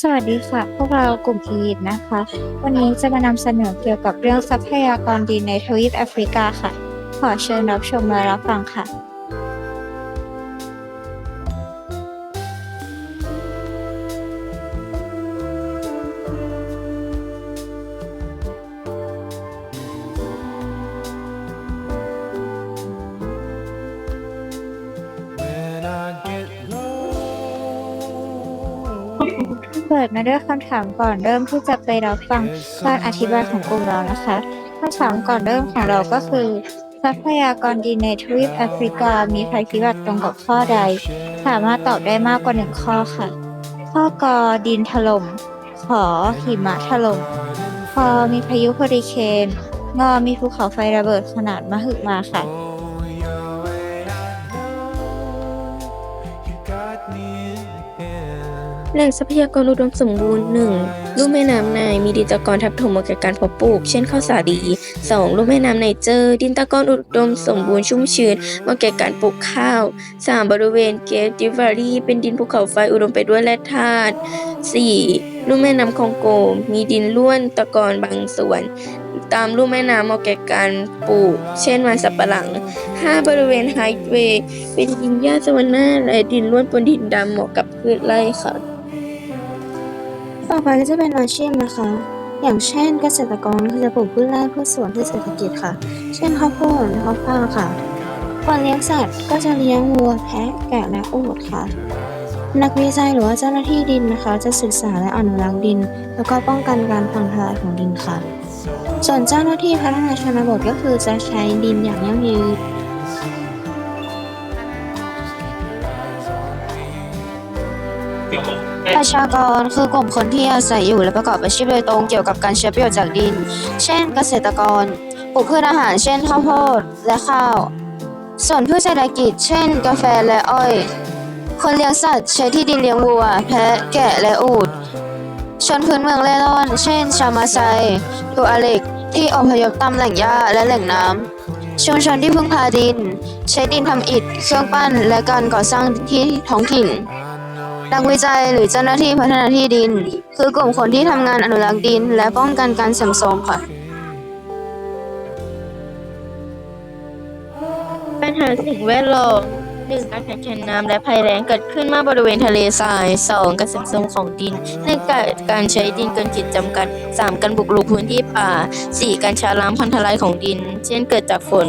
สวัสดีค่ะ พวกเรากลุ่มพีดนะคะ วันนี้จะมานำเสนอเกี่ยวกับเรื่องทรัพยากรดินในทวีปแอฟริกาค่ะ ขอเชิญรับชมและรับฟังค่ะ เปิดมาด้วยคำถามก่อนเริ่มที่จะไปรับฟังการอธิบายของกลุ่มเรานะคะคำถามก่อนเริ่มของเราก็คือ ทรัพยากรดินในทวีปแอฟริกา มีภัยพิบัติตรงกับข้อใด สามารถตอบได้มากกว่าหนึ่งข้อค่ะ ข้อกอดินถล่ม ขอหิมะถล่มพอมีพายุเฮอริเคนงอมีภูเขาไฟระเบิดขนาดมหึมาค่ะ แหล่งทรัพยากรอุดมสมบูรณ์ 1. ลุ่มแม่น้ำไนมีดินตะกอนทับถมเหมาะแก่การเพาะปลูก เช่นข้าวสาลี 2. ลุ่มแม่น้ำไนเจอร์ดินตะกอนอุดมสมบูรณ์ชุ่มชื้นเหมาะแก่การปลูกข้าว 3. บริเวณเกตดิวารีเป็นดินภูเขาไฟอุดมไปด้วยแร่ธาตุ 4. ลุ่มแม่น้ำคองโก มีดินล้วนตะกอนบางส่วน ตามลุ่มแม่น้ำเหมาะแก่การปลูก เช่นมันสับปะหลัง 5. บริเวณไฮเวย์เป็นดินหญ้าสวรรณาและดินล้วนปนดินดำเหมาะกับพืชไร่ค่ะ ต่อไปก็จะเป็นอาชีพนะคะ อย่างเช่นเกษตรกรคือจะปลูกพืชไร่พืชสวนพืชเศรษฐกิจค่ะ เช่นข้าวโพดและข้าวฟ่างค่ะคนเลี้ยงสัตว์ก็จะเลี้ยงวัวแพะแกะและอูฐค่ะ นักวิจัยหรือว่าเจ้าหน้าที่ดินนะคะ จะศึกษาและอนุรักษ์ดิน แล้วก็ป้องกันการพังทลายของดินค่ะ ส่วนเจ้าหน้าที่พัฒนาชนบทก็คือจะใช้ดินอย่างยั่งยืน ประชากรคือกลุ่มคนที่อาศัยอยู่และประกอบอาชีพโดยตรงเกี่ยวกับการใช้ประโยชน์จากดิน เช่น เกษตรกร ปลูกพืชอาหาร เช่นข้าวโพดและข้าว ส่วนพืชเศรษฐกิจ เช่น กาแฟและอ้อย คนเลี้ยงสัตว์ใช้ที่ดินเลี้ยงวัว แพะ แกะและอูฐ ชนพื้นเมืองเล่ร่อน เช่น ชาวมาไซทูอาเล็ก ที่อพยพตามแหล่งหญ้าและแหล่งน้ำ ชุมชนที่พึ่งพาดิน ใช้ดินทำอิฐ เครื่องปั้น และการก่อสร้างที่ท้องถิ่น นักวิจัยหรือเจ้าหน้าที่พัฒนาที่ดิน คือกลุ่มคนที่ทำงานอนุรักษ์ดิน และป้องกันการเสื่อมโทรมค่ะ ปัญหาสิ่งแวดล้อมหนึ่งการขาดแคลนน้ำและภัยแล้งเกิดขึ้นมากบริเวณทะเลทรายสองการเสื่อมโทรมของดินในการการใช้ดินเกินขีดจำกัดสามการบุกรุกพื้นที่ป่าสี่การชาล้างพังทลายของดิน เช่นเกิดจากฝน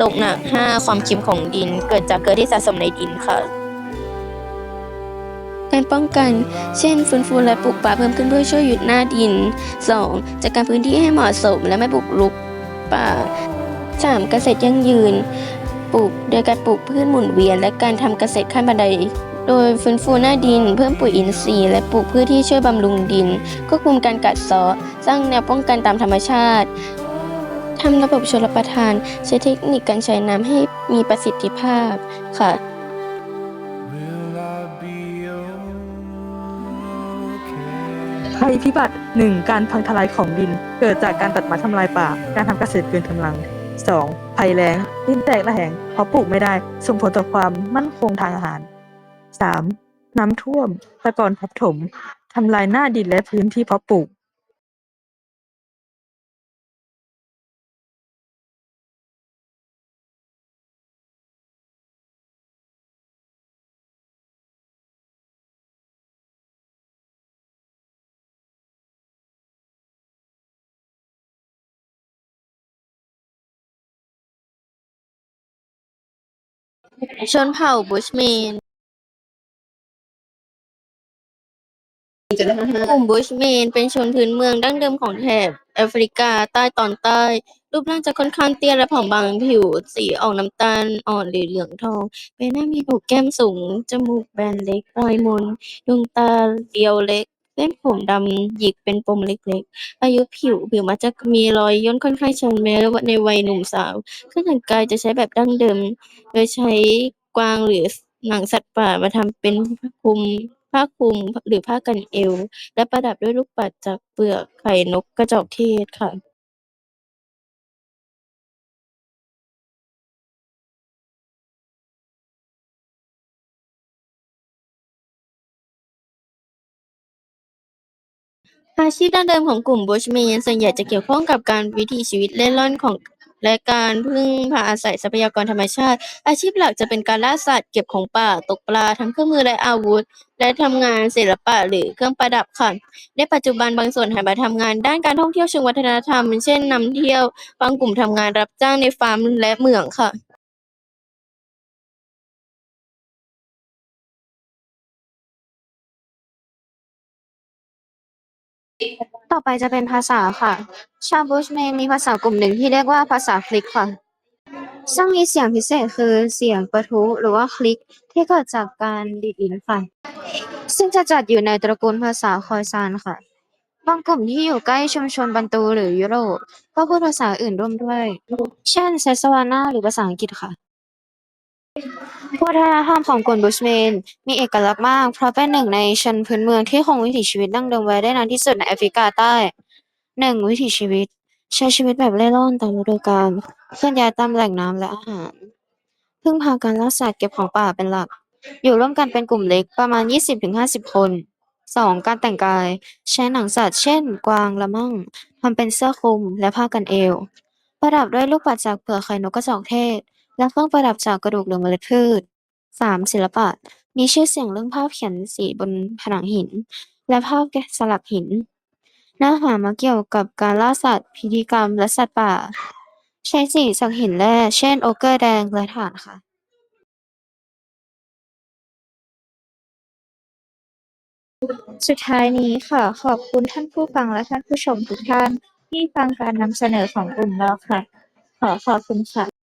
ตกหนักห้าความเค็มของดิน เกิดจากเกลือที่สะสมในดินค่ะ การป้องกัน เช่นฟื้นฟูและปลูกป่าเพิ่มขึ้นเพื่อช่วยหยุดหน้าดิน 2. จัดการพื้นที่ให้เหมาะสมและไม่บุกรุกป่า 3. เกษตรยั่งยืน ปลูกโดยการปลูกพืชหมุนเวียน และการทำเกษตรขั้นบันได โดยฟื้นฟูหน้าดิน เพิ่มปุ๋ยอินทรีย์ และปลูกพืชที่ช่วยบำรุงดินควบคุมการกัดเซาะสร้างแนวป้องกันตามธรรมชาติทำระบบชลประทาน ใช้เทคนิคการใช้น้ำให้มีประสิทธิภาพค่ะ ภัยพิบัติ 1. การพังทลายของดิน เกิดจากการตัดไม้ทำลายป่า การทำเกษตรเกินกำลัง 2. ภัยแล้ง ดินแตกระแหงเพราะปลูกไม่ได้ ส่งผลต่อความมั่นคงทางอาหาร 3. น้ำท่วม ตะกอนทับถม ทำลายหน้าดินและพื้นที่เพาะปลูก ชนเผ่าบุชเมน กลุ่มบุชเมนเป็นชนพื้นเมืองดั้งเดิมของแถบแอฟริกาใต้ตอนใต้ รูปร่างจะค่อนข้างเตี้ยและผอมบางผิว สีออกน้ำตาลอ่อนหรือเหลืองทองใบหน้ามีโหนกแก้มสูง จมูกแบนเล็กปลายมนดวงตาเรียวเล็กเส้นผมดำหยิกเป็นปมเล็ก ๆ อายุผิว ผิวมักจะมีรอยย่นค่อนข้างชันแม้ในวัยหนุ่มสาว เครื่องแต่งกายจะใช้แบบดั้งเดิม โดยใช้กวางหรือหนังสัตว์ป่ามาทำเป็นผ้าคลุมผ้าคลุมหรือผ้ากันเอว และประดับด้วยลูกปัดจากเปลือกไข่นกกระจอกเทศค่ะ อาชีพดั้งเดิมของกลุ่มบุชแมนส่วนใหญ่จะเกี่ยวข้องกับการวิถีชีวิตเล่ร่อนของและการพึ่งพาอาศัยทรัพยากรธรรมชาติ อาชีพหลักจะเป็นการล่าสัตว์เก็บของป่าตกปลาทั้งเครื่องมือและอาวุธ และทำงานศิลปะหรือเครื่องประดับค่ะในปัจจุบันบางส่วนหันมาทำงานด้านการท่องเที่ยวเชิงวัฒนธรรม เช่นนำเที่ยวบางกลุ่มทำงานรับจ้างในฟาร์มและเหมืองค่ะ ต่อไปจะเป็นภาษาค่ะ ชาวบุชเมนมีภาษากลุ่มหนึ่งที่เรียกว่าภาษาคลิกค่ะ ซึ่งมีเสียงพิเศษคือเสียงประทุหรือว่าคลิกที่เกิดจากการดีดลิ้นค่ะ ซึ่งจะจัดอยู่ในตระกูลภาษาคอยซานค่ะ บางกลุ่มที่อยู่ใกล้ชุมชนบันตูหรือยุโรปก็พูดภาษาอื่นร่วมด้วย เช่นเซสวานาหรือภาษาอังกฤษค่ะ วัฒนธรรมของกลุ่มบุชเมนมีเอกลักษณ์มาก เพราะเป็นหนึ่งในชนพื้นเมืองที่คงวิถีชีวิตดั้งเดิมไว้ได้นานที่สุดในแอฟริกาใต้ หนึ่ง วิถีชีวิต ใช้ชีวิตแบบเล่ร่อนตามฤดูกาล เคลื่อนย้ายตามแหล่งน้ำและอาหาร พึ่งพาการล่าสัตว์เก็บของป่าเป็นหลัก อยู่ร่วมกันเป็นกลุ่มเล็กประมาณ 20-50 คน 2. การแต่งกาย ใช้หนังสัตว์ เช่น กวาง ละมั่งทำเป็นเสื้อคลุมและผ้ากันเอว ประดับด้วยลูกปัดจากเปลือกไข่นกกระจอกเทศ และเครื่องประดับจากกระดูกหรือเมล็ดพืช 3. ศิลปะ มีชื่อเสียงเรื่องภาพเขียนสีบนผนังหิน และภาพแกะสลักหิน เนื้อหามาเกี่ยวกับการล่าสัตว์ พิธีกรรม และสัตว์ป่า ใช้สีจากหินแร่ เช่น โอเกอร์แดง และถ่านค่ะสุดท้ายนี้ค่ะขอบคุณท่านผู้ฟังและท่านผู้ชมทุกท่าน ที่ฟังการนำเสนอของกลุ่มเราค่ะ ขอขอบคุณค่ะ